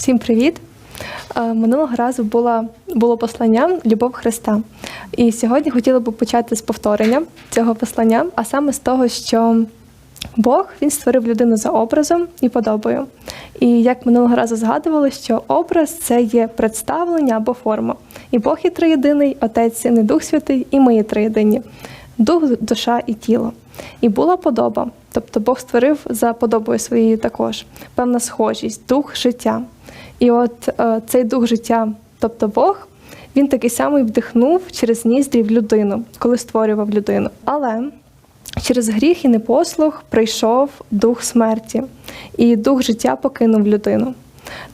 Всім привіт! Е, Минулого разу була, було послання Любов Христа. І сьогодні хотіла б почати з повторення цього послання, а саме з того, що Бог він створив людину за образом і подобою. І як минулого разу згадували, що образ це є представлення або форма. І Бог є триєдиний, Отець, і Дух Святий, і ми є триєдині. Дух, душа і тіло. І була подоба, тобто Бог створив за подобою своєю також певна схожість, дух життя. І от е, цей дух життя, тобто Бог, він такий самий вдихнув через ніздрі людину, коли створював людину. Але через гріх і непослух прийшов дух смерті, і дух життя покинув людину.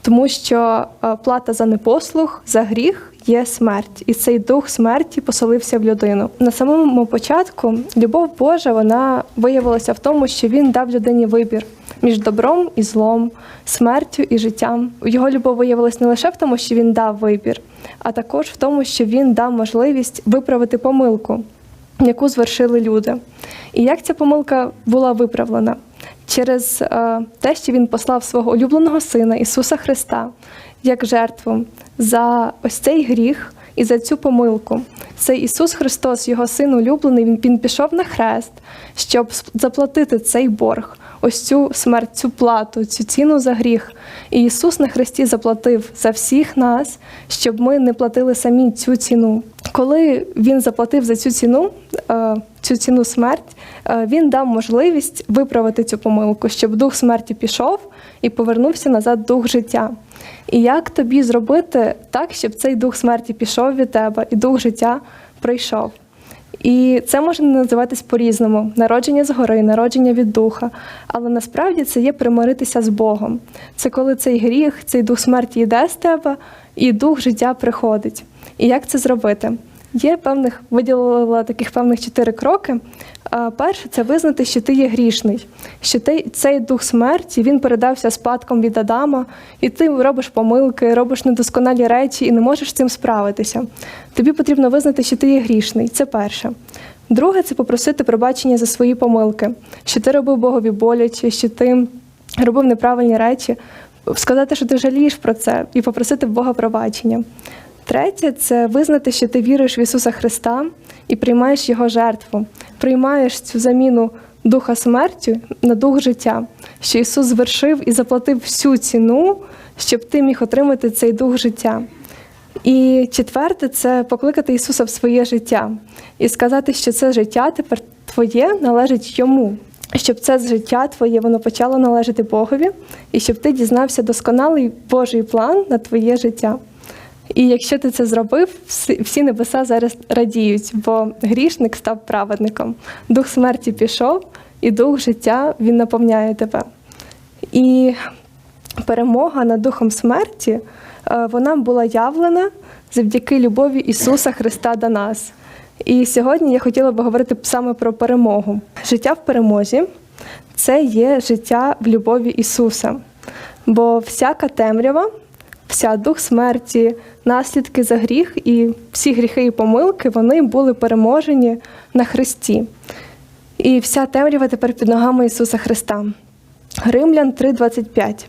Тому що е, плата за непослух, за гріх є смерть, і цей дух смерті поселився в людину. На самому початку любов Божа вона виявилася в тому, що він дав людині вибір між добром і злом, смертю і життям. Його любов виявилась не лише в тому, що він дав вибір, а також в тому, що він дав можливість виправити помилку, яку звершили люди. І як ця помилка була виправлена? Через е, те, що він послав свого улюбленого сина Ісуса Христа як жертву за ось цей гріх і за цю помилку. Цей Ісус Христос, Його син улюблений, він пішов на хрест, щоб заплатити цей борг, ось цю смерть, цю плату, цю ціну за гріх. І Ісус на хресті заплатив за всіх нас, щоб ми не платили самі цю ціну. Коли Він заплатив за цю ціну, е, цю ціну смерть, е, він дав можливість виправити цю помилку, щоб дух смерті пішов і повернувся назад дух життя. І як тобі зробити так, щоб цей дух смерті пішов від тебе і дух життя прийшов? І це може називатись по-різному: народження згори, народження від духа. Але насправді це є примиритися з Богом. Це коли цей гріх, цей дух смерті йде з тебе, і дух життя приходить. І як це зробити? Є певних виділила таких певних чотири кроки. Перше це визнати, що ти є грішний, що ти цей дух смерті він передався спадком від Адама, і ти робиш помилки, робиш недосконалі речі і не можеш з цим справитися. Тобі потрібно визнати, що ти є грішний. Це перше. Друге це попросити пробачення за свої помилки, що ти робив Богові боляче, що ти робив неправильні речі, сказати, що ти жалієш про це, і попросити в Бога пробачення. Третє це визнати, що ти віриш в Ісуса Христа і приймаєш Його жертву, приймаєш цю заміну духа смертю на дух життя, що Ісус звершив і заплатив всю ціну, щоб ти міг отримати цей дух життя. І четверте це покликати Ісуса в своє життя і сказати, що це життя тепер твоє належить йому. Щоб це життя твоє воно почало належати Богові, і щоб ти дізнався досконалий Божий план на твоє життя. І якщо ти це зробив, всі небеса зараз радіють, бо грішник став праведником. Дух смерті пішов, і дух життя він наповняє тебе. І перемога над духом смерті е, вона була явлена завдяки любові Ісуса Христа до нас. І сьогодні я хотіла би говорити саме про перемогу. Життя в перемозі це є життя в любові Ісуса. Бо всяка темрява, вся дух смерті, наслідки за гріх і всі гріхи і помилки вони були переможені на Христі. І вся темрява тепер під ногами Ісуса Христа. Римлян 3:25.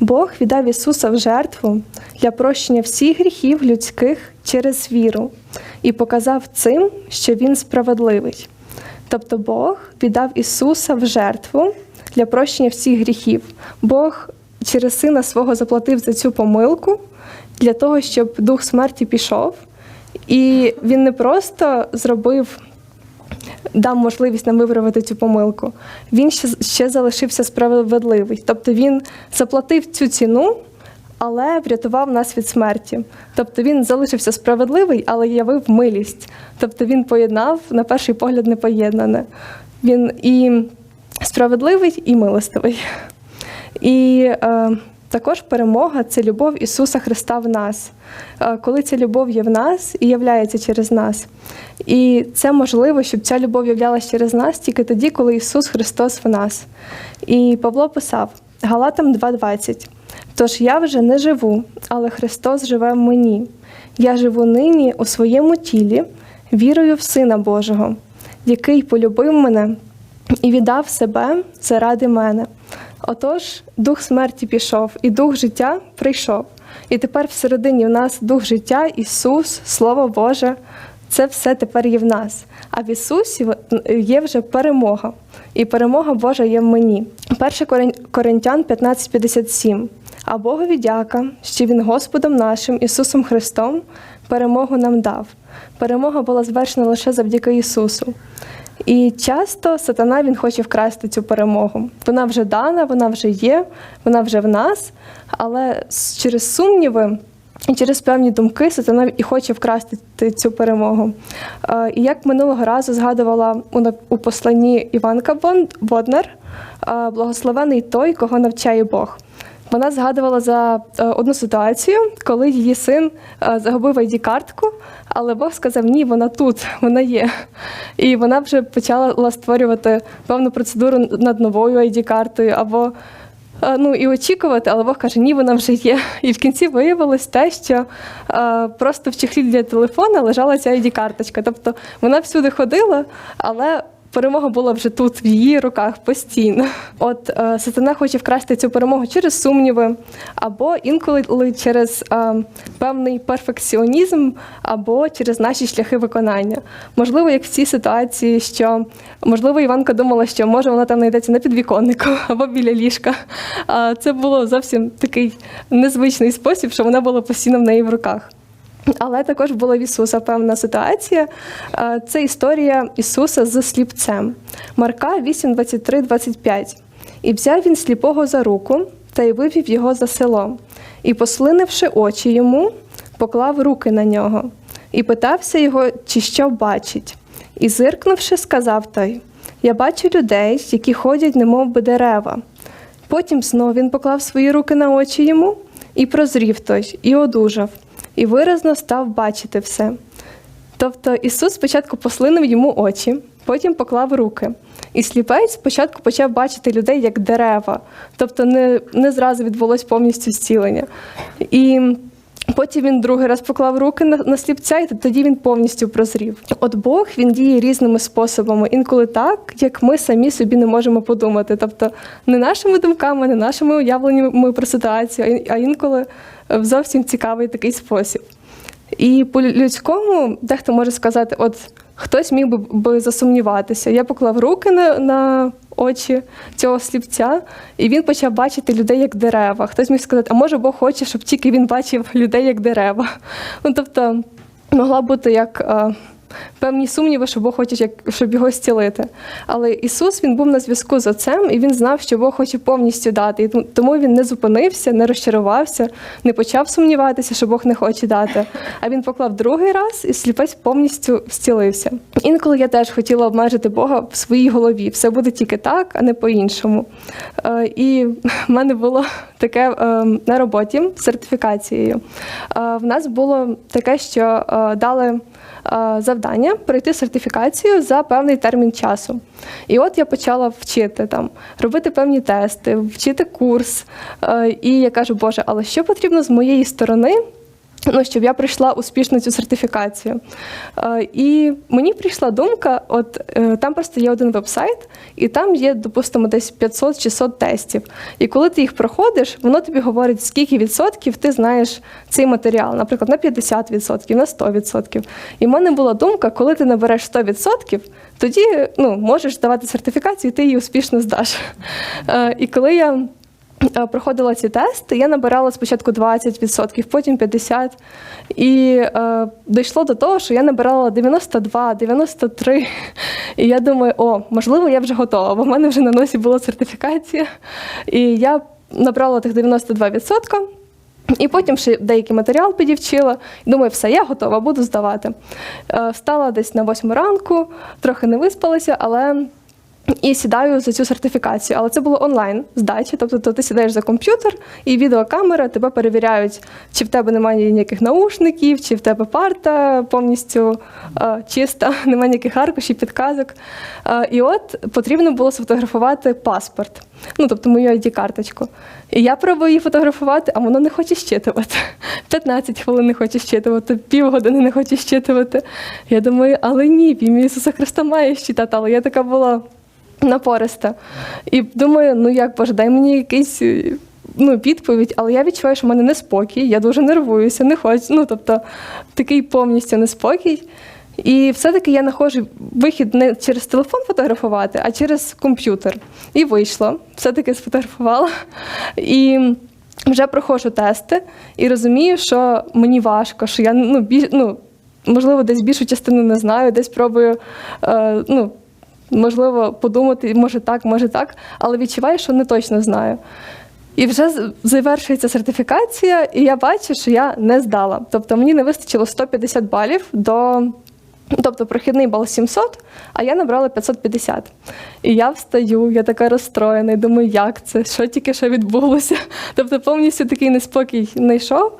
Бог віддав Ісуса в жертву для прощення всіх гріхів людських через віру і показав цим, що Він справедливий. Тобто Бог віддав Ісуса в жертву для прощення всіх гріхів. Бог через сина свого заплатив за цю помилку для того, щоб дух смерті пішов. І він не просто зробив, дав можливість нам виправити цю помилку, він ще, ще залишився справедливий. Тобто він заплатив цю ціну, але врятував нас від смерті. Тобто він залишився справедливий, але явив милість. Тобто він поєднав, на перший погляд, непоєднане. Він і справедливий, і милостивий. І е, також перемога це любов Ісуса Христа в нас, Е, коли ця любов є в нас і являється через нас. І це можливо, щоб ця любов являлася через нас тільки тоді, коли Ісус Христос в нас. І Павло писав Галатам 2:20. Тож я вже не живу, але Христос живе в мені. Я живу нині у своєму тілі, вірою в Сина Божого, який полюбив мене і віддав себе заради мене. Отож, дух смерті пішов, і дух життя прийшов. І тепер всередині в нас дух життя, Ісус, Слово Боже. Це все тепер є в нас. А в Ісусі є вже перемога. І перемога Божа є в мені. 1 Корин- Коринтян 15:57. А Богові дяка, що Він Господом нашим, Ісусом Христом, перемогу нам дав. Перемога була звершена лише завдяки Ісусу. І часто сатана він хоче вкрасти цю перемогу. Вона вже дана, вона вже є, вона вже в нас, але через сумніви і через певні думки сатана і хоче вкрасти цю перемогу. Е, І як минулого разу згадувала у посланні Іванка Боднер, е, благословений той, кого навчає Бог. Вона згадувала за е, одну ситуацію, коли її син е, загубив ID-картку, але Бог сказав: ні, вона тут, вона є. І вона вже почала створювати певну процедуру над новою ID-картою або е, ну, і очікувати, але Бог каже, ні, вона вже є. І в кінці виявилось те, що просто в чехлі для телефона лежала ця ID-карточка. Тобто вона всюди ходила, але перемога була вже тут, в її руках постійно. От е, сатана хоче вкрасти цю перемогу через сумніви, або інколи через е, певний перфекціонізм, або через наші шляхи виконання. Можливо, як в цій ситуації, що можливо Іванка думала, що може вона там знайдеться на підвіконнику або біля ліжка. А це було зовсім такий незвичний спосіб, що вона була постійно в неї в руках. Але також була в Ісуса певна ситуація. Е, Це історія Ісуса з сліпцем. Марка 8, 23, 25. І взяв він сліпого за руку та й вивів його за село. І, послинивши очі йому, поклав руки на нього, і питався його, чи що бачить. І зиркнувши, сказав той: Я бачу людей, які ходять, немов би дерева. Потім знов він поклав свої руки на очі йому, і прозрів той, і одужав, і виразно став бачити все. Тобто Ісус спочатку послинив йому очі, потім поклав руки. І сліпець спочатку почав бачити людей як дерева, тобто не, не зразу відбулось повністю зцілення. І потім він другий раз поклав руки на, на сліпця, і тоді він повністю прозрів. От Бог він діє різними способами, інколи так, як ми самі собі не можемо подумати. Тобто не нашими думками, не нашими уявленнями про ситуацію, а інколи в зовсім цікавий такий спосіб. І по людському дехто може сказати, от хтось міг би, засумніватися. Я поклав руки на, на очі цього сліпця, і він почав бачити людей як дерева. Хтось міг сказати, а може Бог хоче, щоб тільки він бачив людей як дерева. Ну, тобто могла бути як. Певні сумніви, що Бог хоче, щоб його зцілити. Але Ісус він був на зв'язку з Отцем, і він знав, що Бог хоче повністю дати. І тому він не зупинився, не розчарувався, не почав сумніватися, що Бог не хоче дати. А він поклав другий раз, і сліпець повністю зцілився. Інколи я теж хотіла обмежити Бога в своїй голові. Все буде тільки так, а не по-іншому. Е, І в мене було таке е, на роботі з сертифікацією. Е, В нас було таке, що е, дали завдання пройти сертифікацію за певний термін часу. І от я почала вчити там, робити певні тести, вчити курс. І я кажу, Боже, але що потрібно з моєї сторони? Ну, щоб я пройшла успішно цю сертифікацію. Е, і мені прийшла думка: от е, там просто є один веб-сайт, і там є, допустимо, десь 500-600 тестів. І коли ти їх проходиш, воно тобі говорить, скільки відсотків ти знаєш цей матеріал, наприклад, на 50%, на 100%. І в мене була думка, коли ти набереш 100%, тоді ну, можеш здавати сертифікацію, і ти її успішно здаш. Е, і коли я проходила ці тести, я набирала спочатку 20%, потім 50%. І е, дійшло до того, що я набирала 92, 93. І я думаю, о, можливо, я вже готова, бо в мене вже на носі була сертифікація. І я набрала тих 92%. І потім ще деякий матеріал підівчила. Думаю, все, я готова, буду здавати. Е, Встала десь на 8 ранку, трохи не виспалася, але і сідаю за цю сертифікацію. Але це було онлайн здачі. Тобто то ти сідаєш за комп'ютер і відеокамера тебе перевіряють, чи в тебе немає ніяких наушників, чи в тебе парта повністю е, чиста, немає ніяких аркушів, підказок. Е, і от потрібно було сфотографувати паспорт. Ну, тобто мою ID-карточку. І я пробую її фотографувати, а воно не хоче щитувати. 15 хвилин не хоче щитувати, півгодини не хоче щитувати. Я думаю, але ні, в ім'я Ісуса Христа має щитати. Але я така була напориста. І думаю, ну як боже, дай мені якийсь. е, Ну, відповідь, але я відчуваю, що в мене неспокій, я дуже нервуюся, не хочу. Ну, тобто, такий повністю неспокій. І все-таки я знаходжу вихід не через телефон фотографувати, а через комп'ютер. І вийшло. Все-таки сфотографувала. І вже проходжу тести і розумію, що мені важко, що я ну, біль, ну, можливо, десь більшу частину не знаю, десь пробую. Е, ну, Можливо, подумати, може так, може так, але відчуваю, що не точно знаю. І вже завершується сертифікація, і я бачу, що я не здала. Тобто мені не вистачило 150 балів до. Тобто прохідний бал 700, а я набрала 550. І я встаю, я така розстроєна, і думаю, як це? Що тільки що відбулося? Тобто повністю такий неспокій знайшов.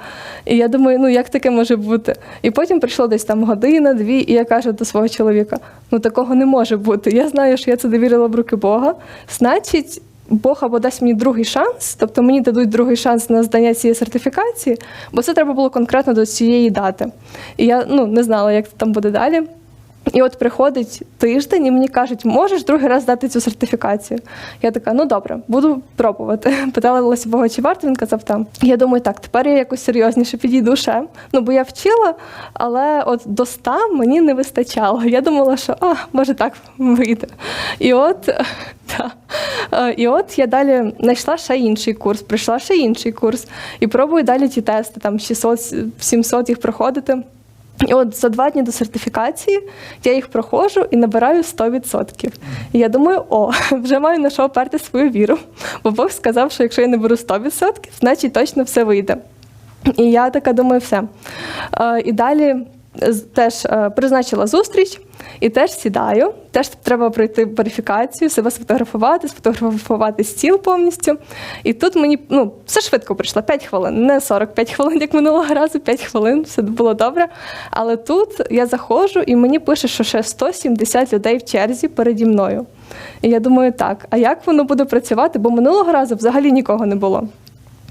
І я думаю, ну як таке може бути? І потім прийшло десь там година, дві, і я кажу до свого чоловіка: ну такого не може бути. Я знаю, що я це довірила в руки Бога. Значить, Бог або дасть мені другий шанс, тобто мені дадуть другий шанс на здання цієї сертифікації, бо це треба було конкретно до цієї дати. І я ну, не знала, як там буде далі. І от приходить тиждень, і мені кажуть, можеш другий раз здати цю сертифікацію. Я така, ну добре, буду пробувати. Питала Бога, чи варто, він казав там. Я думаю, так, тепер я якось серйозніше підійду ще. Ну, бо я вчила, але от до 100 мені не вистачало. Я думала, що а, може так вийде. І от, Е, і от я далі знайшла ще інший курс, прийшла ще інший курс, і пробую далі ті тести, там 600-700 їх проходити. І от за два дні до сертифікації я їх проходжу і набираю 100%. І я думаю, о, вже маю на що оперти свою віру. Бо Бог сказав, що якщо я не беру 100%, значить точно все вийде. І я така думаю, все. Е, І далі теж е, призначила зустріч і теж сідаю. Теж треба пройти верифікацію, себе сфотографувати, сфотографувати стіл повністю. І тут мені ну, все швидко прийшло, 5 хвилин, не 45 хвилин, як минулого разу, 5 хвилин, все було добре. Але тут я заходжу і мені пише, що ще 170 людей в черзі переді мною. І я думаю, так, а як воно буде працювати? Бо минулого разу взагалі нікого не було.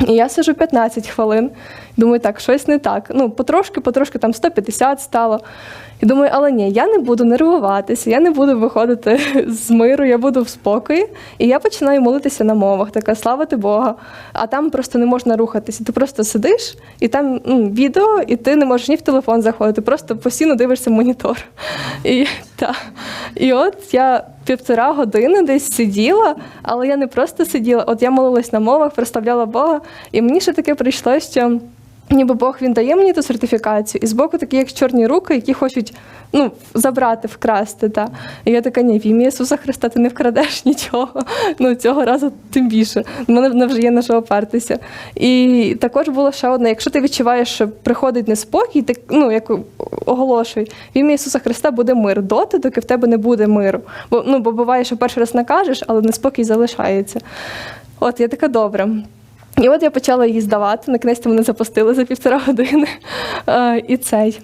І я сижу 15 хвилин. Думаю, так, щось не так. Ну, потрошки, потрошки там 150 стало. І думаю, але ні, я не буду нервуватися, я не буду виходити з миру, я буду в спокої. І я починаю молитися на мовах, така славити Бога. А там просто не можна рухатися. Ти просто сидиш, і там ну, відео, і ти не можеш ні в телефон заходити, просто постійно дивишся монітор. І, та. і от я півтора години десь сиділа, але я не просто сиділа, от я молилась на мовах, проставляла Бога, і мені ще таке прийшло, що. Ніби Бог він дає мені ту сертифікацію, і збоку такі, як чорні руки, які хочуть ну, забрати, вкрасти. Та. І я така, ні, в ім'я Ісуса Христа ти не вкрадеш нічого. Ну, цього разу тим більше. У мене вже є на що опертися. І також було ще одне: якщо ти відчуваєш, що приходить неспокій, ти ну, як оголошуй, в ім'я Ісуса Христа буде мир доти, доки в тебе не буде миру. Бо, ну, бо буває, що перший раз накажеш, але неспокій залишається. От, я така добре. І от я почала її здавати. На кінець вони запустили за півтора години. Е, І цей.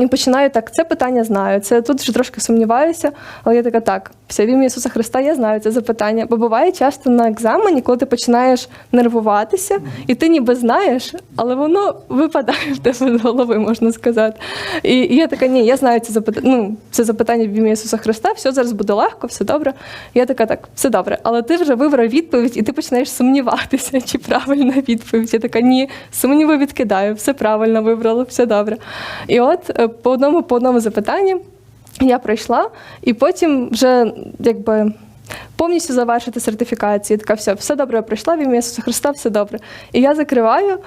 І починаю так, це питання знаю. Це тут вже трошки сумніваюся, але я така, так, все в ім'я Ісуса Христа я знаю це запитання. Бо буває часто на екзамені, коли ти починаєш нервуватися, і ти ніби знаєш, але воно випадає в тебе з голови, можна сказати. І, і я така, ні, я знаю це запитання. Ну, це запитання в ім'я Ісуса Христа, все зараз буде легко, все добре. І я така, так, все добре. Але ти вже вибрав відповідь, і ти починаєш сумніватися, чи правильна відповідь. Я така, ні, сумніви відкидаю, все правильно вибрала, все добре. І от е, по одному по одному запитанню я пройшла, і потім вже якби. Повністю завершити сертифікацію. Така все, все добре, я пройшла в ім'я Ісуса Христа, все добре. І я закриваю,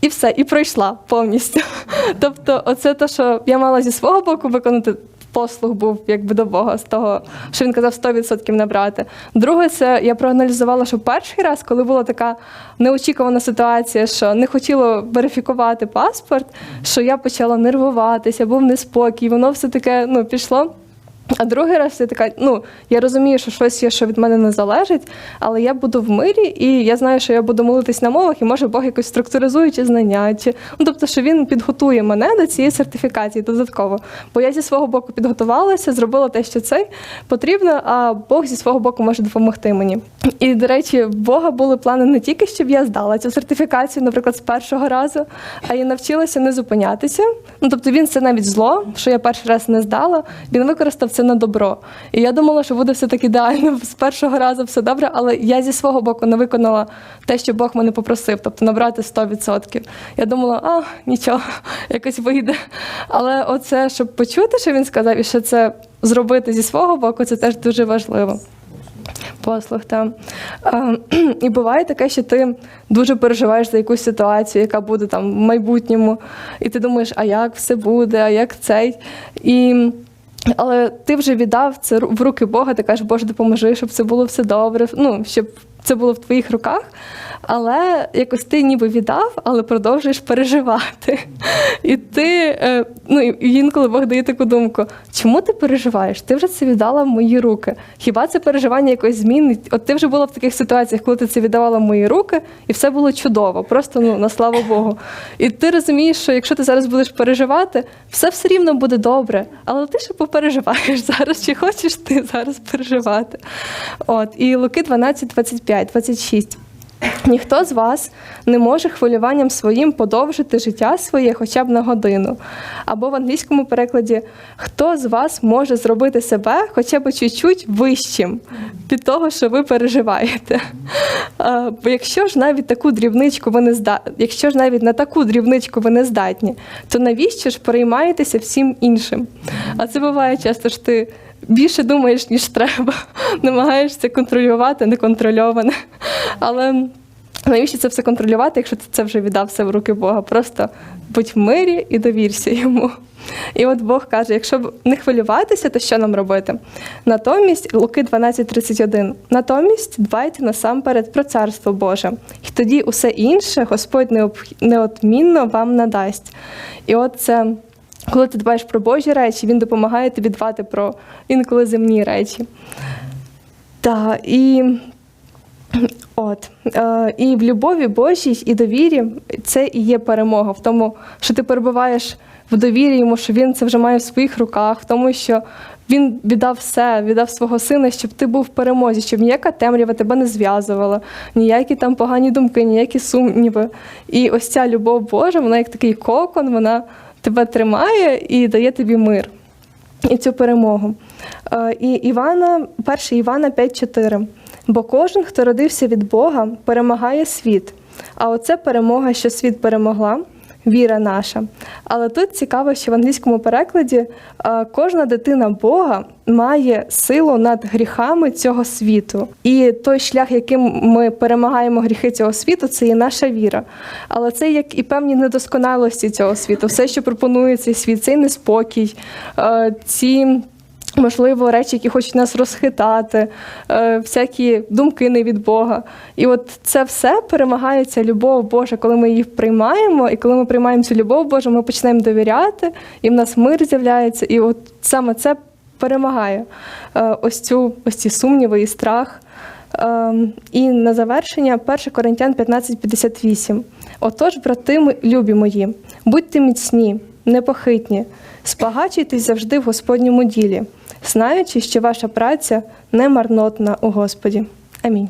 і все, і пройшла повністю. Тобто, оце те, що я мала зі свого боку виконати. Послуг був якби до Бога з того, що він казав 100% набрати. Друге, це я проаналізувала, що перший раз, коли була така неочікувана ситуація, що не хотіло верифікувати паспорт, що я почала нервуватися, був неспокій, воно все таке ну, пішло. А другий раз я така, ну я розумію, що щось є, що від мене не залежить, але я буду в мирі, і я знаю, що я буду молитись на мовах, і може Бог якось структуризує чи знання, чи ну тобто, що він підготує мене до цієї сертифікації додатково. Бо я зі свого боку підготувалася, зробила те, що це потрібно, а Бог зі свого боку може допомогти мені. І до речі, в Бога були плани не тільки, щоб я здала цю сертифікацію, наприклад, з першого разу, а й навчилася не зупинятися. Ну тобто він це навіть зло, що я перший раз не здала. Він використав це на добро. І я думала, що буде все так ідеально з першого разу все добре, але я зі свого боку не виконала те, що Бог мене попросив, тобто набрати 100%. Я думала, а нічого, якось вийде. Але оце, щоб почути, що він сказав, і що це зробити зі свого боку, це теж дуже важливо. Послуг там. І буває таке, що ти дуже переживаєш за якусь ситуацію, яка буде там в майбутньому, і ти думаєш, а як все буде, а як цей. І але ти вже віддав це в руки Бога, ти кажеш, Боже, допоможи, щоб це було все добре, ну, щоб це було в твоїх руках. Але якось ти ніби віддав, але продовжуєш переживати. І ти, е, ну інколи Бог дає таку думку: чому ти переживаєш? Ти вже це віддала в мої руки. Хіба це переживання якось змінить? От ти вже була в таких ситуаціях, коли ти це віддавала в мої руки, і все було чудово, просто ну на славу Богу. І ти розумієш, що якщо ти зараз будеш переживати, все все рівно буде добре. Але ти ще попереживаєш зараз, чи хочеш ти зараз переживати. От і Луки 12, 25, 26. Ніхто з вас не може хвилюванням своїм подовжити життя своє хоча б на годину. Або в англійському перекладі хто з вас може зробити себе хоча б чуть-чуть вищим від того, що ви переживаєте. Бо якщо ж навіть таку дрібничку ви не зда... якщо ж навіть на таку дрібничку ви не здатні, то навіщо ж переймаєтеся всім іншим? А це буває часто ж ти більше думаєш, ніж треба. Намагаєшся контролювати неконтрольоване. Але навіщо це все контролювати, якщо ти це вже віддав все в руки Бога? Просто будь в мирі і довірся йому. І от Бог каже: якщо б не хвилюватися, то що нам робити? Натомість, Луки 12:31, натомість дбайте насамперед про царство Боже, і тоді усе інше Господь неодмінно вам надасть. І от це. Коли ти дбаєш про Божі речі, він допомагає тобі дбати про інколи земні речі. Так, і от. Е, і в любові Божій і довірі це і є перемога в тому, що ти перебуваєш в довірі йому, що він це вже має в своїх руках, в тому, що він віддав все, віддав свого сина, щоб ти був в перемозі, щоб ніяка темрява тебе не зв'язувала, ніякі там погані думки, ніякі сумніви. І ось ця любов Божа, вона як такий кокон, вона тебе тримає і дає тобі мир і цю перемогу. Е, І Івана, 1 Івана 5,4. Бо кожен, хто родився від Бога, перемагає світ. А оце перемога, що світ перемогла, віра наша. Але тут цікаво, що в англійському перекладі е, кожна дитина Бога має силу над гріхами цього світу. І той шлях, яким ми перемагаємо гріхи цього світу, це є наша віра. Але це як і певні недосконалості цього світу. Все, що пропонує цей світ, цей неспокій, е, ці. Можливо, речі, які хочуть нас розхитати, е, всякі думки не від Бога. І от це все перемагає ця любов Божа, коли ми її приймаємо, і коли ми приймаємо цю любов Божу, ми починаємо довіряти, і в нас мир з'являється. І от саме це перемагає е, ось цю ось ці сумніви і страх. Е, І на завершення 1 Коринтян 15:58. Отож, брати любі мої, будьте міцні, непохитні, спогачуйтесь завжди в Господньому ділі, знаючи, що ваша праця не марнотна у Господі. Амінь.